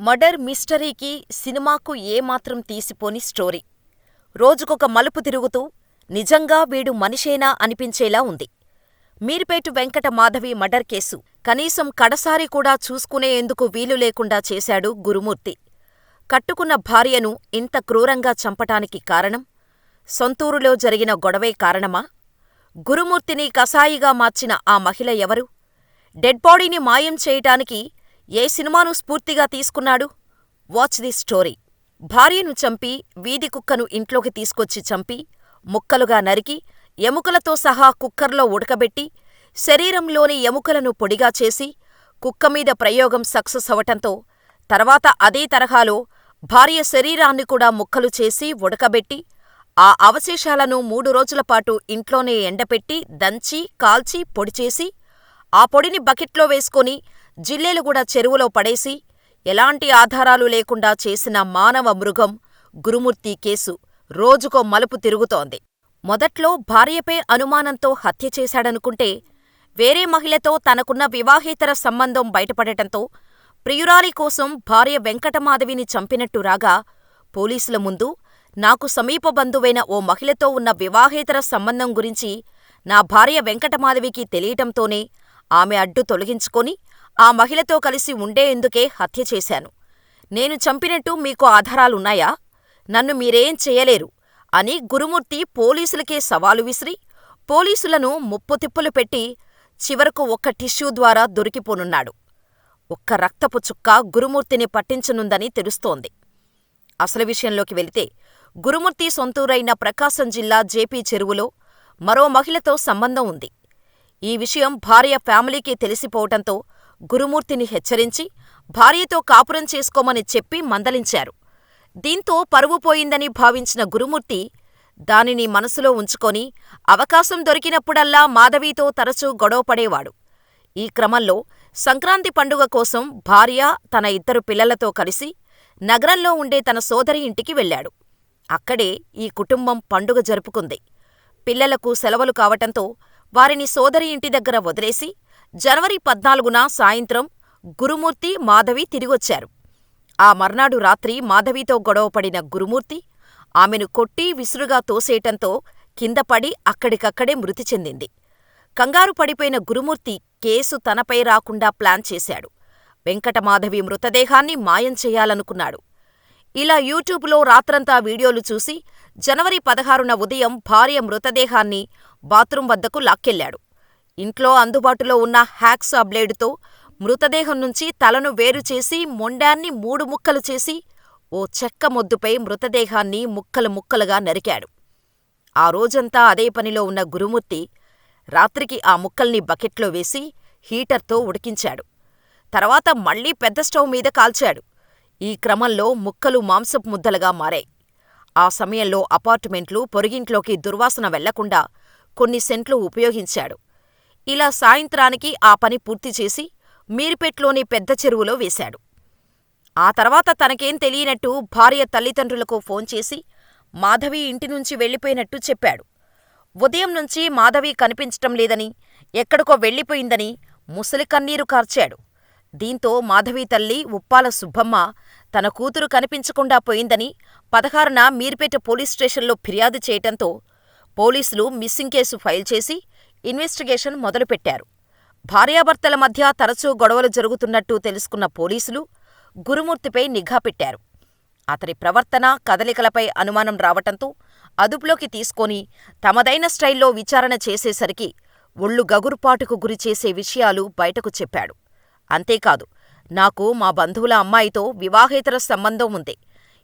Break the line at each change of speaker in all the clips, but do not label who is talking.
Murder మిస్టరీకి సినిమాకు ఏమాత్రం తీసిపోని story. రోజుకొక మలుపు తిరుగుతూ, నిజంగా వీడు మనిషేనా అనిపించేలా ఉంది. మీర్పేటు వెంకట మాధవి మర్డర్ కేసు కనీసం కడసారి కూడా చూసుకునేందుకు వీలు లేకుండా చేశాడు గురుమూర్తి. కట్టుకున్న భార్యను ఇంత క్రూరంగా చంపటానికి కారణం? సొంతూరులో జరిగిన గొడవే కారణమా? గురుమూర్తిని కసాయిగా మార్చిన ఆ మహిళ ఎవరు? డెడ్ బాడీని మాయం చేయటానికి ఏ సినిమాను స్ఫూర్తిగా తీసుకున్నాడు? Watch the story. భార్యను చంపి, వీధి కుక్కను ఇంట్లోకి తీసుకొచ్చి చంపి, ముక్కలుగా నరికి, ఎముకలతో సహా కుక్కర్లో ఉడకబెట్టి, శరీరంలోని ఎముకలను పొడిగా చేసి, కుక్కమీద ప్రయోగం సక్సెస్ అవటంతో, తర్వాత అదే తరహాలో భార్య శరీరాన్ని కూడా ముక్కలు చేసి ఉడకబెట్టి, ఆ అవశేషాలను మూడు రోజులపాటు ఇంట్లోనే ఎండపెట్టి, దంచి, కాల్చి పొడిచేసి, ఆ పొడిని బకెట్లో వేసుకొని జిల్లేలుగూడ చెరువులో పడేసి, ఎలాంటి ఆధారాలు లేకుండా చేసిన మానవ మృగం గురుమూర్తి కేసు రోజుకో మలుపు తిరుగుతోంది. మొదట్లో భార్యపై అనుమానంతో హత్య చేశాడనుకుంటే, వేరే మహిళతో తనకున్న వివాహేతర సంబంధం బయటపడటంతో ప్రియురాలి కోసం భార్య వెంకటమాధవిని చంపినట్టు రాగా, పోలీసుల ముందు నాకు సమీప బంధువైన ఓ మహిళతో ఉన్న వివాహేతర సంబంధం గురించి నా భార్య వెంకటమాధవికి తెలియటంతోనే ఆమె అడ్డు తొలగించుకొని ఆ మహిళతో కలిసి ఉండేందుకే హత్య చేశాను. నేను చంపినట్టు మీకు ఆధారాలున్నాయా? నన్ను మీరేం చెయ్యలేరు అని గురుమూర్తి పోలీసులకే సవాలు విసిరి, పోలీసులను ముప్పుతిప్పలు పెట్టి, చివరకు ఒక్క టిష్యూ ద్వారా దొరికిపోనున్నాడు. ఒక్క రక్తపు చుక్క గురుమూర్తిని పట్టించనుందని తెలుస్తోంది. అసలు విషయంలోకి వెళితే, గురుమూర్తి సొంతూరైన ప్రకాశం జిల్లా జేపీ చెరువులో మరో మహిళతో సంబంధం ఉంది. ఈ విషయం భార్య ఫ్యామిలీకి తెలిసిపోవటంతో గురుమూర్తిని హెచ్చరించి, భార్యతో కాపురం చేసుకోమని చెప్పి మందలించారు. దీంతో పరువు పోయిందని భావించిన గురుమూర్తి, దానిని మనసులో ఉంచుకొని అవకాశం దొరికినప్పుడల్లా మాధవితో తరచూ గొడవపడేవాడు. ఈ క్రమంలో సంక్రాంతి పండుగ కోసం భార్య, తన ఇద్దరు పిల్లలతో కలిసి నగరంలో ఉండే తన సోదరి ఇంటికి వెళ్ళాడు. అక్కడే ఈ కుటుంబం పండుగ జరుపుకుంది. పిల్లలకు సెలవులు కావటంతో వారిని సోదరి ఇంటి దగ్గర వదిలేసి, జనవరి పద్నాలుగున సాయంత్రం గురుమూర్తి, మాధవి తిరిగొచ్చారు. ఆ మర్నాడు రాత్రి మాధవితో గొడవపడిన గురుమూర్తి, ఆమెను కొట్టి విసురుగా తోసేయటంతో కిందపడి అక్కడికక్కడే మృతి చెందింది. కంగారు పడిపోయిన గురుమూర్తి కేసు తనపై రాకుండా ప్లాన్ చేశాడు. వెంకటమాధవి మృతదేహాన్ని మాయం చెయ్యాలనుకున్నాడు. ఇలా యూట్యూబ్లో రాత్రంతా వీడియోలు చూసి జనవరి పదహారున ఉదయం భార్య మృతదేహాన్ని బాత్రూం వద్దకు లాక్కెళ్ళాడు. ఇంట్లో అందుబాటులో ఉన్న హ్యాక్సా బ్లేడుతో మృతదేహం నుంచి తలను వేరుచేసి మొండాన్ని మూడు ముక్కలు చేసి, ఓ చెక్క మొద్దుపై మృతదేహాన్ని ముక్కలు ముక్కలుగా నరికాడు. ఆ రోజంతా అదే పనిలో ఉన్న గురుమూర్తి, రాత్రికి ఆ ముక్కల్ని బకెట్లో వేసి హీటర్తో ఉడికించాడు. తర్వాత మళ్ళీ పెద్ద స్టవ్ మీద కాల్చాడు. ఈ క్రమంలో ముక్కలు మాంసపు ముద్దలుగా మారాయి. ఆ సమయంలో అపార్టుమెంట్లు, పొరుగింట్లోకి దుర్వాసన వెళ్ళకుండా కొన్ని సెంట్లు ఉపయోగించాడు. ఇలా సాయంత్రానికి ఆ పని పూర్తిచేసి మీర్పేట్లోని పెద్ద చెరువులో వేశాడు. ఆ తర్వాత తనకేం తెలియనట్టు భార్య తల్లిదండ్రులకు ఫోన్ చేసి మాధవి ఇంటినుంచి వెళ్ళిపోయినట్టు చెప్పాడు. ఉదయం నుంచి మాధవి కనిపించటం లేదని, ఎక్కడికో వెళ్ళిపోయిందని ముసలి కన్నీరు కార్చాడు. దీంతో మాధవి తల్లి ఉప్పాల సుబ్బమ్మ తన కూతురు కనిపించకుండా పోయిందని పదహారున మీర్పేట పోలీస్ స్టేషన్లో ఫిర్యాదు చేయటంతో పోలీసులు మిస్సింగ్ కేసు ఫైల్ చేసి ఇన్వెస్టిగేషన్ మొదలుపెట్టారు. భార్యాభర్తల మధ్య తరచూ గొడవలు జరుగుతున్నట్టు తెలుసుకున్న పోలీసులు గురుమూర్తిపై నిఘా పెట్టారు. అతని ప్రవర్తన, కదలికలపై అనుమానం రావటంతో అదుపులోకి తీసుకొని తమదైన స్టైల్లో విచారణ చేసేసరికి ఒళ్ళు గగురుపాటుకు గురిచేసే విషయాలు బయటకు చెప్పాడు. అంతేకాదు, నాకు మా బంధువుల అమ్మాయితో వివాహేతర సంబంధం ఉంది.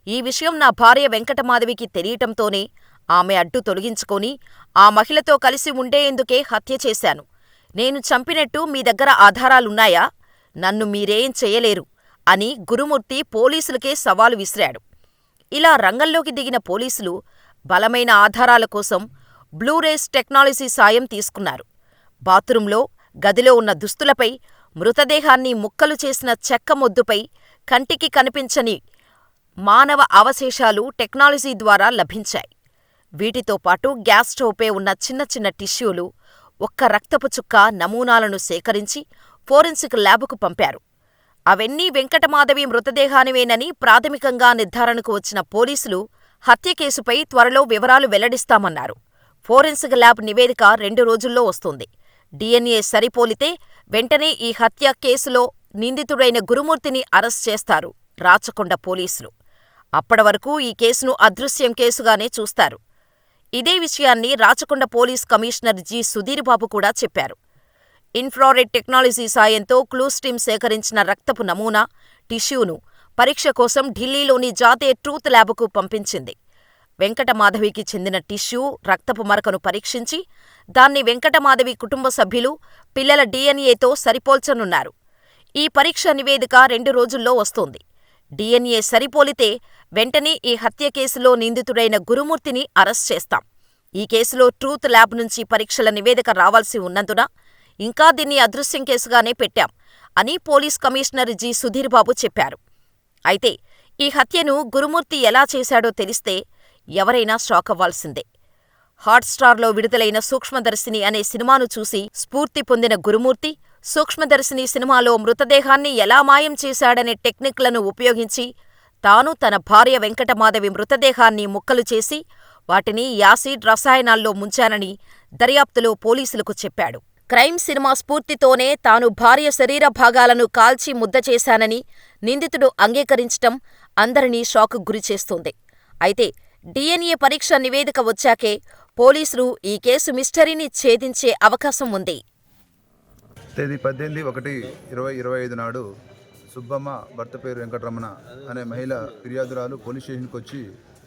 ఈ విషయం నా భార్య వెంకటమాధవికి తెలియటంతోనే ఆమె అడ్డు తొలగించుకొని ఆ మహిళతో కలిసి ఉండేందుకే హత్య చేశాను. నేను చంపినట్టు మీ దగ్గర ఆధారాలున్నాయా? నన్ను మీరేం చేయలేరు అని గురుమూర్తి పోలీసులకే సవాలు విసిరాడు. ఇలా రంగంలోకి దిగిన పోలీసులు బలమైన ఆధారాల కోసం బ్లూరేస్ టెక్నాలజీ సాయం తీసుకున్నారు. బాత్రూంలో, గదిలో ఉన్న దుస్తులపై, మృతదేహాన్ని ముక్కలు చేసిన చెక్క మొద్దుపై కంటికి కనిపించని మానవ అవశేషాలు టెక్నాలజీ ద్వారా లభించాయి. వీటితో పాటు గ్యాస్ స్టవ్పై ఉన్న చిన్న చిన్న టిష్యూలు, ఒక్క రక్తపు చుక్క నమూనాలను సేకరించి ఫోరెన్సిక్ ల్యాబుకు పంపారు. అవన్నీ వెంకటమాధవి మృతదేహానివేనని ప్రాథమికంగా నిర్ధారణకు వచ్చిన పోలీసులు హత్య కేసుపై త్వరలో వివరాలు వెల్లడిస్తామన్నారు. ఫోరెన్సిక్ ల్యాబ్ నివేదిక రెండు రోజుల్లో వస్తుంది. డిఎన్ఏ సరిపోలితే వెంటనే ఈ హత్య కేసులో నిందితుడైన గురుమూర్తిని అరెస్ట్ చేస్తారు రాచకొండ పోలీసులు. అప్పటివరకు ఈ కేసును అదృశ్యం కేసుగానే చూస్తారు. ఇదే విషయాన్ని Rachakonda police commissioner G. Sudheer Babu కూడా చెప్పారు. ఇన్ఫ్రారెడ్ టెక్నాలజీ సాయంతో క్లూస్ టీమ్ సేకరించిన రక్తపు నమూనా టిష్యూను పరీక్ష కోసం ఢిల్లీలోని జాతీయ ట్రూత్ ల్యాబ్కు పంపించింది. వెంకటమాధవికి చెందిన టిష్యూ రక్తపు మరకను పరీక్షించి దాన్ని వెంకటమాధవి కుటుంబ సభ్యులు పిల్లల డిఎన్ఏతో సరిపోల్చనున్నారు. ఈ పరీక్ష నివేదిక రెండు రోజుల్లో వస్తోంది. డిఎన్ఏ సరిపోలితే వెంటనే ఈ హత్య కేసులో నిందితుడైన గురుమూర్తిని అరెస్ట్ చేస్తాం. ఈ కేసులో ట్రూత్ ల్యాబ్ నుంచి పరీక్షల నివేదిక రావాల్సి ఉన్నందున ఇంకా దీన్ని అదృశ్యం కేసుగానే పెట్టాం అని పోలీస్ కమిషనర్ జి. సుధీర్బాబు చెప్పారు. అయితే ఈ హత్యను గురుమూర్తి ఎలా చేశాడో తెలిస్తే ఎవరైనా షాకవ్వాల్సిందే హాట్స్టార్లో విడుదలైన సూక్ష్మదర్శిని అనే సినిమాను చూసి స్ఫూర్తి పొందిన గురుమూర్తి సూక్ష్మదర్శిని సినిమాలో మృతదేహాన్ని ఎలా మాయం చేశాడనే టెక్నిక్లను ఉపయోగించి తాను తన భార్య వెంకటమాధవి మృతదేహాన్ని ముక్కలు చేసి వాటిని యాసిడ్ రసాయనాల్లో ముంచానని దర్యాప్తులో పోలీసులకు చెప్పాడు. క్రైమ్ సినిమా స్ఫూర్తితోనే తాను భార్య శరీర భాగాలను కాల్చి ముద్ద చేశానని నిందితుడు అంగీకరించటం అందరినీ షాకు గురిచేస్తోంది అయితే డిఎన్ఏ పరీక్ష నివేదిక వచ్చాకే పోలీసులు ఈ కేసు మిస్టరీని ఛేదించే అవకాశం ఉంది.
తేదీ పద్దెనిమిది ఒకటి ఇరవై ఇరవై ఐదు నాడు సుబ్బమ్మ భర్త పేరు వెంకటరమణ అనే మహిళ ఫిర్యాదురాలు పోలీస్ స్టేషన్కి వచ్చి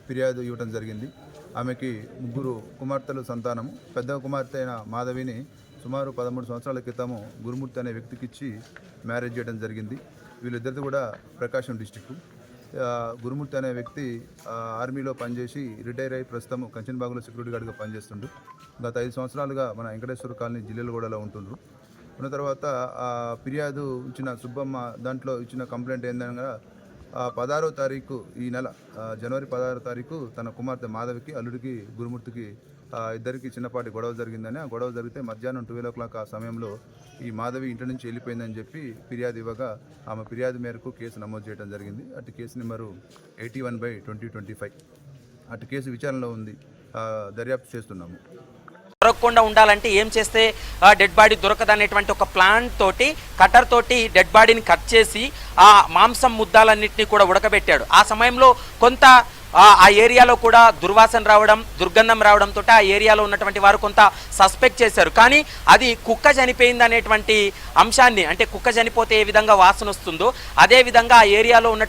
ఫిర్యాదు ఇవ్వడం జరిగింది. ఆమెకి ముగ్గురు కుమార్తెలు సంతానము పెద్ద కుమార్తె అయిన మాధవిని సుమారు పదమూడు సంవత్సరాల క్రితము గురుమూర్తి అనే వ్యక్తికి ఇచ్చి మ్యారేజ్ చేయడం జరిగింది. వీళ్ళిద్దరిది కూడా ప్రకాశం డిస్టిక్ గురుమూర్తి అనే వ్యక్తి ఆర్మీలో పనిచేసి రిటైర్ అయి ప్రస్తుతం కంచన్బాగులో సెక్యూరిటీ గార్డ్గా పనిచేస్తుండు. గత ఐదు సంవత్సరాలుగా మన వెంకటేశ్వర కాలనీ జిల్లాలో కూడా ఉంటుండ్రు. ఉన్న తర్వాత ఆ ఫిర్యాదు ఇచ్చిన సుబ్బమ్మ దాంట్లో ఇచ్చిన కంప్లైంట్ ఏందనగా ఆ పదహారో తారీఖు ఈ నెల జనవరి పదహారో తారీఖు తన కుమార్తె మాధవికి అల్లుడికి గురుమూర్తికి ఇద్దరికి చిన్నపాటి గొడవ జరిగిందని ఆ గొడవ జరిగితే మధ్యాహ్నం ట్వెల్వ్ ఓ క్లాక్ ఆ సమయంలో ఈ మాధవి ఇంటి నుంచి వెళ్ళిపోయిందని చెప్పి ఫిర్యాదు ఇవ్వగా ఆమె ఫిర్యాదు మేరకు కేసు నమోదు చేయడం జరిగింది. అటు case number eighty one by twenty twenty five అటు కేసు విచారణలో ఉంది. దర్యాప్తు చేస్తున్నాము.
దొరకకుండా ఉండాలంటే ఏం చేస్తే డెడ్ బాడీ దొరకదనేటువంటి ఒక ప్లాన్ తోటి కటర్ తోటి డెడ్ బాడీని కట్ చేసి ఆ మాంసం ముద్దాలన్నింటినీ కూడా ఉడకబెట్టాడు. ఆ సమయంలో కొంత ఆ ఏరియాలో కూడా దుర్వాసన రావడం దుర్గంధం రావడంతో ఆ ఏరియాలో ఉన్నటువంటి వారు కొంత సస్పెక్ట్ చేశారు. కానీ అది కుక్క చనిపోయింది అనేటువంటి అంశాన్ని అంటే కుక్క చనిపోతే ఏ విధంగా వాసన వస్తుందో అదే విధంగా ఆ ఏరియాలో ఉన్న